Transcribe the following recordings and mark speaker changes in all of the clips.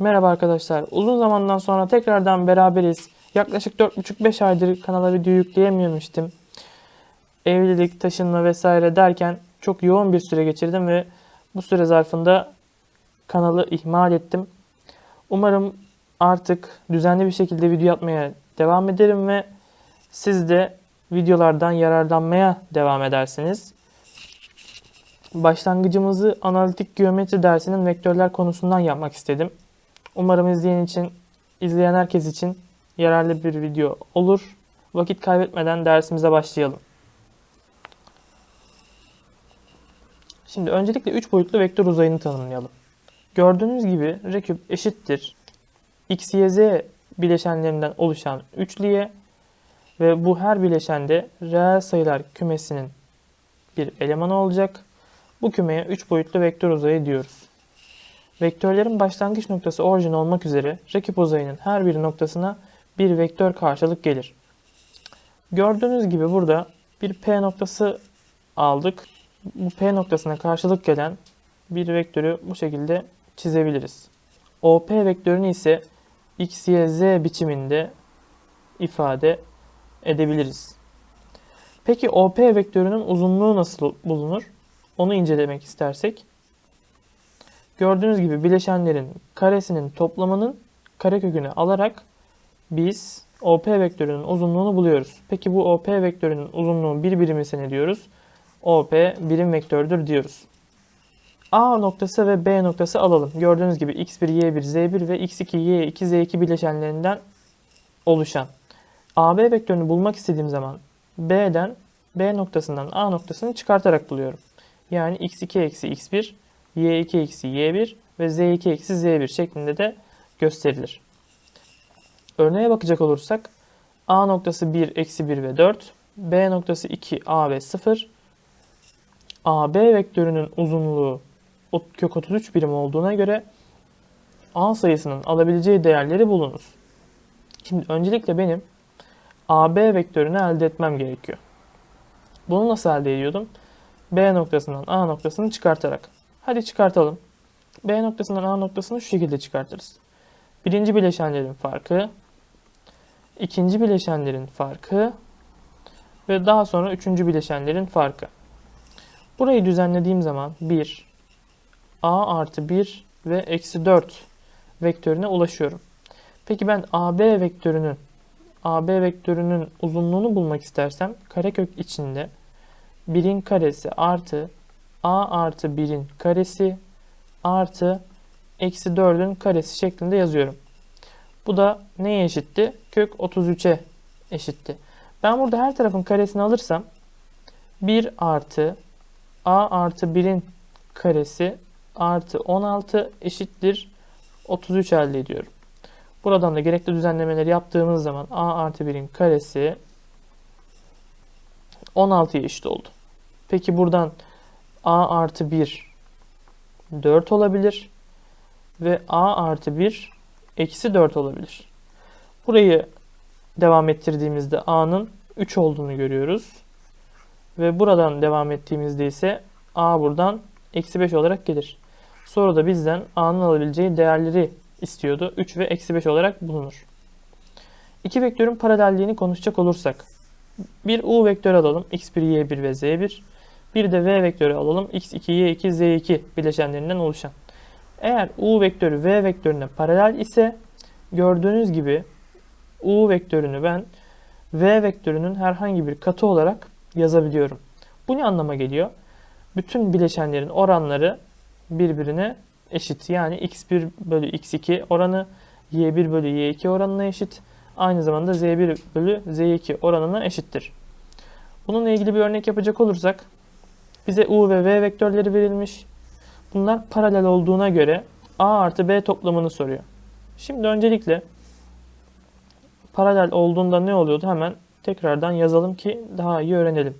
Speaker 1: Merhaba arkadaşlar. Uzun zamandan sonra tekrardan beraberiz. Yaklaşık 4,5-5 aydır kanala video yükleyemiyormuştum. Evlilik, taşınma vesaire derken çok yoğun bir süre geçirdim ve bu süre zarfında kanalı ihmal ettim. Umarım artık düzenli bir şekilde video atmaya devam ederim ve siz de videolardan yararlanmaya devam edersiniz. Başlangıcımızı analitik geometri dersinin vektörler konusundan yapmak istedim. Umarım izleyen için, izleyen herkes için yararlı bir video olur. Vakit kaybetmeden dersimize başlayalım. Şimdi öncelikle 3 boyutlu vektör uzayını tanımlayalım. Gördüğünüz gibi R küp eşittir x, y, z bileşenlerinden oluşan üçlüye ve bu her bileşende reel sayılar kümesinin bir elemanı olacak. Bu kümeye 3 boyutlu vektör uzayı diyoruz. Vektörlerin başlangıç noktası orijin olmak üzere rakip uzayının her bir noktasına bir vektör karşılık gelir. Gördüğünüz gibi burada bir P noktası aldık. Bu P noktasına karşılık gelen bir vektörü bu şekilde çizebiliriz. OP vektörünü ise x, y, z biçiminde ifade edebiliriz. Peki OP vektörünün uzunluğu nasıl bulunur? Onu incelemek istersek Gördüğünüz gibi bileşenlerin karesinin toplamının karekökünü alarak biz OP vektörünün uzunluğunu buluyoruz. Peki bu OP vektörünün uzunluğu bir birim ise ne diyoruz? OP birim vektördür diyoruz. A noktası ve B noktası alalım. Gördüğünüz gibi x1, y1, z1 ve x2, y2, z2 bileşenlerinden oluşan. AB vektörünü bulmak istediğim zaman B'den B noktasından A noktasını çıkartarak buluyorum. Yani x2 eksi x1 y2 eksi y1 ve z2 eksi z1 şeklinde de gösterilir. Örneğe bakacak olursak a noktası 1, eksi 1 ve 4, b noktası 2, a ve 0, AB vektörünün uzunluğu kök 33 birim olduğuna göre A sayısının alabileceği değerleri bulunuz. Şimdi öncelikle benim AB vektörünü elde etmem gerekiyor. Bunu nasıl elde ediyordum? B noktasından A noktasını çıkartarak. Hadi çıkartalım. B noktasından A noktasını şu şekilde çıkartırız. Birinci bileşenlerin farkı, ikinci bileşenlerin farkı ve daha sonra üçüncü bileşenlerin farkı. Burayı düzenlediğim zaman 1, A artı 1 ve eksi 4 vektörüne ulaşıyorum. Peki ben AB vektörünün AB vektörünün uzunluğunu bulmak istersem karekök içinde 1'in karesi artı a artı 1'in karesi artı eksi 4'ün karesi şeklinde yazıyorum. Bu da neye eşitti? Kök 33'e eşitti. Ben burada her tarafın karesini alırsam 1 artı a artı 1'in karesi artı 16 eşittir 33 elde ediyorum. Buradan da gerekli düzenlemeleri yaptığımız zaman a artı 1'in karesi 16'ya eşit oldu. Peki buradan a artı 1 4 olabilir ve a artı 1 eksi 4 olabilir. Burayı devam ettirdiğimizde a'nın 3 olduğunu görüyoruz. Ve buradan devam ettiğimizde ise a buradan eksi 5 olarak gelir. Sonra da bizden a'nın alabileceği değerleri istiyordu. 3 ve eksi 5 olarak bulunur. İki vektörün paralelliğini konuşacak olursak bir u vektör alalım. x1, y1 ve z1. Bir de v vektörü alalım. x2, y2, z2 bileşenlerinden oluşan. Eğer u vektörü v vektörüne paralel ise gördüğünüz gibi u vektörünü ben v vektörünün herhangi bir katı olarak yazabiliyorum. Bu ne anlama geliyor? Bütün bileşenlerin oranları birbirine eşit. Yani x1 bölü x2 oranı y1 bölü y2 oranına eşit. Aynı zamanda z1 bölü z2 oranına eşittir. Bununla ilgili bir örnek yapacak olursak bize u ve v vektörleri verilmiş. Bunlar paralel olduğuna göre a artı b toplamını soruyor. Şimdi öncelikle paralel olduğunda ne oluyordu? Hemen tekrardan yazalım ki daha iyi öğrenelim.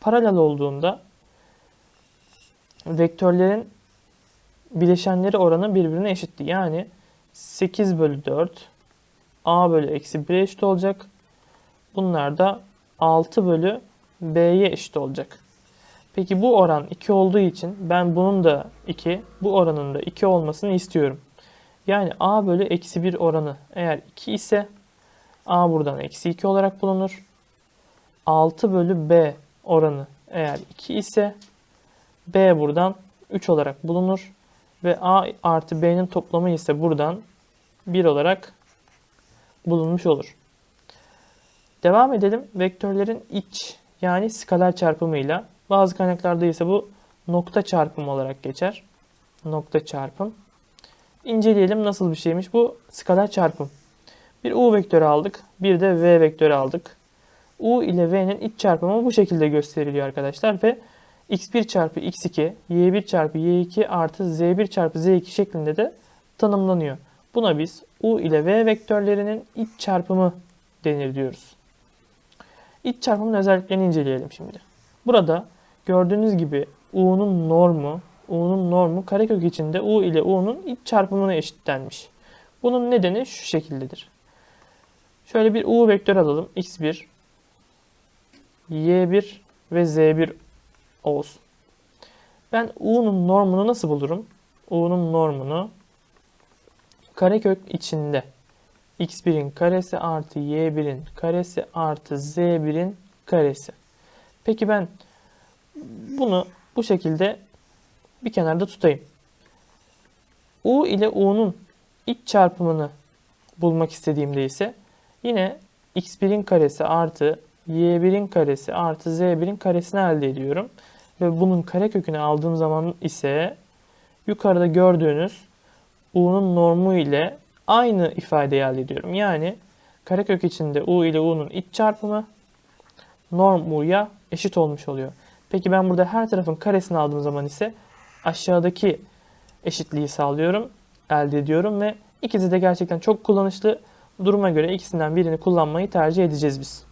Speaker 1: Paralel olduğunda vektörlerin bileşenleri oranı birbirine eşitti. Yani 8 bölü 4 a bölü eksi 1 eşit olacak. Bunlar da 6 bölü b'ye eşit olacak. Peki bu oran 2 olduğu için ben bunun da 2, bu oranın da 2 olmasını istiyorum. Yani a bölü eksi 1 oranı eğer 2 ise a buradan eksi 2 olarak bulunur. 6 bölü b oranı eğer 2 ise b buradan 3 olarak bulunur. Ve a artı b'nin toplamı ise buradan 1 olarak bulunmuş olur. Devam edelim. Vektörlerin iç yani skaler çarpımıyla. Bazı kaynaklarda ise bu nokta çarpımı olarak geçer. Nokta çarpım. İnceleyelim nasıl bir şeymiş bu skaler çarpım. Bir u vektörü aldık. Bir de v vektörü aldık. u ile v'nin iç çarpımı bu şekilde gösteriliyor arkadaşlar ve x1 çarpı x2, y1 çarpı y2 artı z1 çarpı z2 şeklinde de tanımlanıyor. Buna biz u ile v vektörlerinin iç çarpımı denir diyoruz. İç çarpımın özelliklerini inceleyelim şimdi. Burada gördüğünüz gibi u'nun normu, u'nun normu karekök içinde u ile u'nun iç çarpımına eşitlenmiş. Bunun nedeni şu şekildedir. Şöyle bir u vektör alalım. x1, y1 ve z1 olsun. Ben u'nun normunu nasıl bulurum? u'nun normunu karekök içinde x1'in karesi artı y1'in karesi artı z1'in karesi. Peki ben bunu bu şekilde bir kenarda tutayım. u ile u'nun iç çarpımını bulmak istediğimde ise yine x1'in karesi artı y1'in karesi artı z1'in karesini elde ediyorum. Ve bunun karekökünü aldığım zaman ise yukarıda gördüğünüz u'nun normu ile aynı ifadeyi elde ediyorum. Yani karekök içinde u ile u'nun iç çarpımı norm u'ya eşit olmuş oluyor. Peki ben burada her tarafın karesini aldığım zaman ise aşağıdaki eşitliği sağlıyorum, elde ediyorum ve ikisi de gerçekten çok kullanışlı. Duruma göre ikisinden birini kullanmayı tercih edeceğiz biz.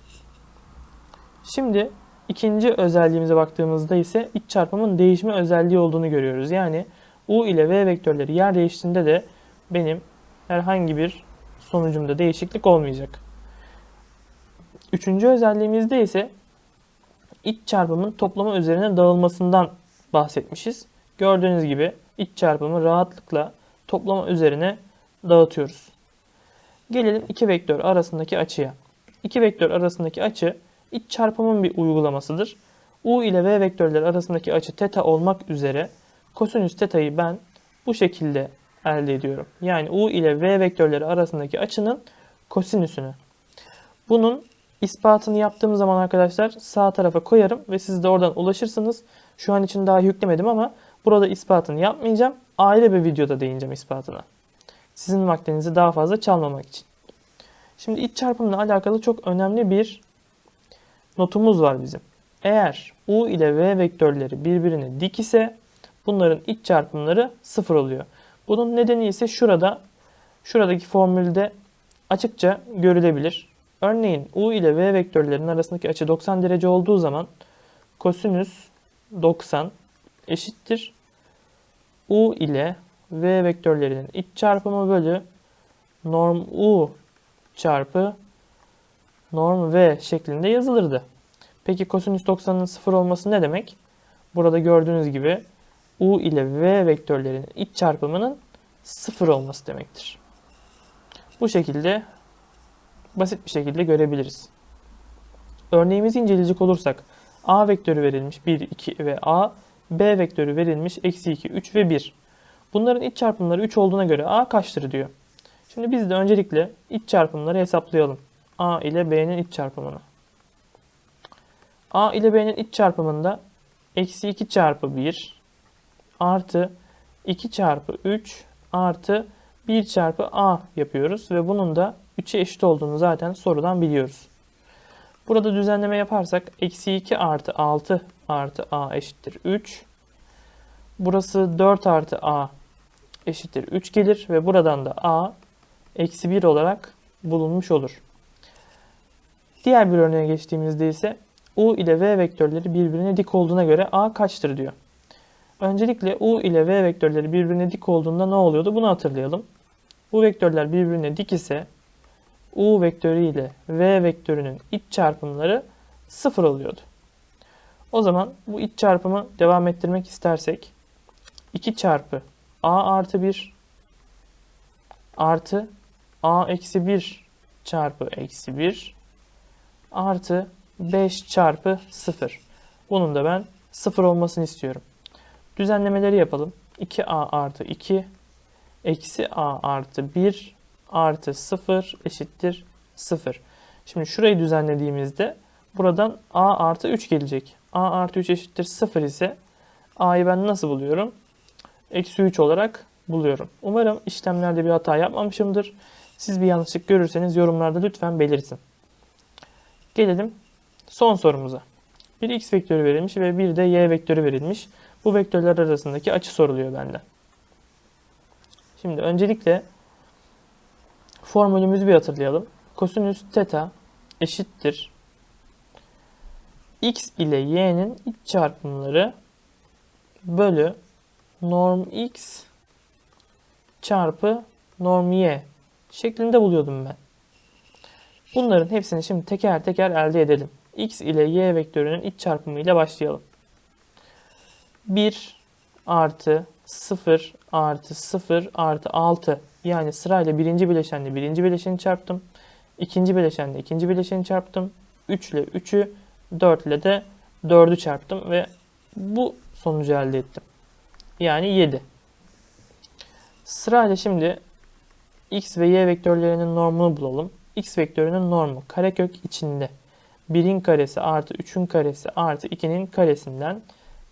Speaker 1: Şimdi ikinci özelliğimize baktığımızda ise iç çarpımın değişme özelliği olduğunu görüyoruz. Yani u ile v vektörleri yer değiştiğinde de benim herhangi bir sonucumda değişiklik olmayacak. Üçüncü özelliğimizde ise iç çarpımın toplama üzerine dağılmasından bahsetmişiz. Gördüğünüz gibi iç çarpımı rahatlıkla toplama üzerine dağıtıyoruz. Gelelim iki vektör arasındaki açıya. İki vektör arasındaki açı iç çarpımın bir uygulamasıdır. U ile V vektörler arasındaki açı teta olmak üzere kosinüs teta'yı ben bu şekilde elde ediyorum. Yani U ile V vektörleri arasındaki açının kosinüsünü. Bunun ispatını yaptığım zaman arkadaşlar sağ tarafa koyarım ve siz de oradan ulaşırsınız. Şu an için daha yüklemedim ama burada ispatını yapmayacağım. Ayrı bir videoda değineceğim ispatına. Sizin vaktinizi daha fazla çalmamak için. Şimdi iç çarpımla alakalı çok önemli bir notumuz var bizim. Eğer U ile V vektörleri birbirine dik ise bunların iç çarpımları sıfır oluyor. Bunun nedeni ise şurada, şuradaki formülde açıkça görülebilir. Örneğin U ile V vektörlerinin arasındaki açı 90 derece olduğu zaman kosinüs 90 eşittir. U ile V vektörlerinin iç çarpımı bölü norm U çarpı norm V şeklinde yazılırdı. Peki kosinüs 90'ın 0 olması ne demek? Burada gördüğünüz gibi U ile V vektörlerinin iç çarpımının 0 olması demektir. Bu şekilde basit bir şekilde görebiliriz. Örneğimizi inceleyecek olursak A vektörü verilmiş 1, 2 ve A, B vektörü verilmiş eksi 2, 3 ve 1. Bunların iç çarpımları 3 olduğuna göre A kaçtır diyor. Şimdi biz de öncelikle iç çarpımları hesaplayalım. A ile B'nin iç çarpımını. A ile B'nin iç çarpımında eksi 2 çarpı 1 artı 2 çarpı 3 artı 1 çarpı A yapıyoruz. Ve bunun da 3'e eşit olduğunu zaten sorudan biliyoruz. Burada düzenleme yaparsak eksi 2 artı 6 artı A eşittir 3. Burası 4 artı A eşittir 3 gelir ve buradan da A eksi 1 olarak bulunmuş olur. Diğer bir örneğe geçtiğimizde ise U ile V vektörleri birbirine dik olduğuna göre A kaçtır diyor. Öncelikle U ile V vektörleri birbirine dik olduğunda ne oluyordu bunu hatırlayalım. Bu vektörler birbirine dik ise U vektörü ile V vektörünün iç çarpımları sıfır oluyordu. O zaman bu iç çarpımı devam ettirmek istersek 2 çarpı A artı 1 artı a eksi 1 çarpı eksi 1 artı 5 çarpı 0. Bunun da ben 0 olmasını istiyorum. Düzenlemeleri yapalım. 2a artı 2 eksi a artı 1 artı 0 eşittir 0. Şimdi şurayı düzenlediğimizde buradan a artı 3 gelecek. a artı 3 eşittir 0 ise a'yı ben nasıl buluyorum? Eksi 3 olarak buluyorum. Umarım işlemlerde bir hata yapmamışımdır. Siz bir yanlışlık görürseniz yorumlarda lütfen belirtin. Gelelim son sorumuza. Bir x vektörü verilmiş ve bir de y vektörü verilmiş. Bu vektörler arasındaki açı soruluyor benden. Şimdi öncelikle formülümüzü bir hatırlayalım. Kosinüs teta eşittir. x ile y'nin iç çarpımları bölü norm x çarpı norm y şeklinde buluyordum ben. Bunların hepsini şimdi teker teker elde edelim. x ile y vektörünün iç çarpımı ile başlayalım. 1 artı 0 artı 0 artı 6 yani sırayla birinci bileşenle birinci bileşeni çarptım. ikinci bileşenle ikinci bileşeni çarptım. 3 ile 3'ü 4 ile de 4'ü çarptım ve bu sonucu elde ettim. Yani 7. Sırayla şimdi x ve y vektörlerinin normunu bulalım. x vektörünün normu karekök içinde 1'in karesi artı 3'ün karesi artı 2'nin karesinden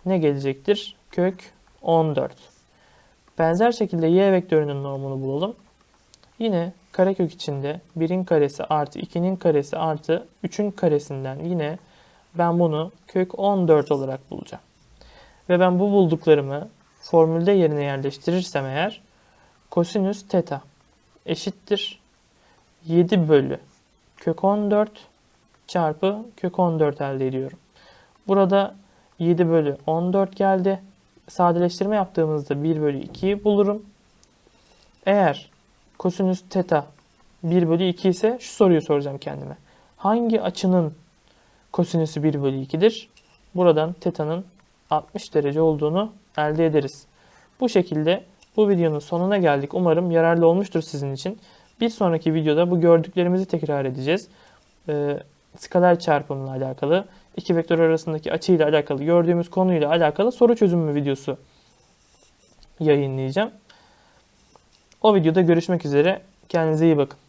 Speaker 1: ne gelecektir? Kök 14. Benzer şekilde y vektörünün normunu bulalım. Yine karekök içinde 1'in karesi artı 2'nin karesi artı 3'ün karesinden yine ben bunu kök 14 olarak bulacağım. Ve ben bu bulduklarımı formülde yerine yerleştirirsem eğer kosinüs teta eşittir 7 bölü kök 14 çarpı kök 14 elde ediyorum. Burada 7 bölü 14 geldi. Sadeleştirme yaptığımızda 1 bölü 2'yi bulurum. Eğer kosinüs teta 1 bölü 2 ise şu soruyu soracağım kendime. Hangi açının kosinüsü 1 bölü 2'dir? Buradan teta'nın 60 derece olduğunu elde ederiz. Bu şekilde bu videonun sonuna geldik. Umarım yararlı olmuştur sizin için. Bir sonraki videoda bu gördüklerimizi tekrar edeceğiz. Ee, skaler çarpımla alakalı, iki vektör arasındaki açıyla alakalı, gördüğümüz konuyla alakalı soru çözümü videosu yayınlayacağım. O videoda görüşmek üzere. Kendinize iyi bakın.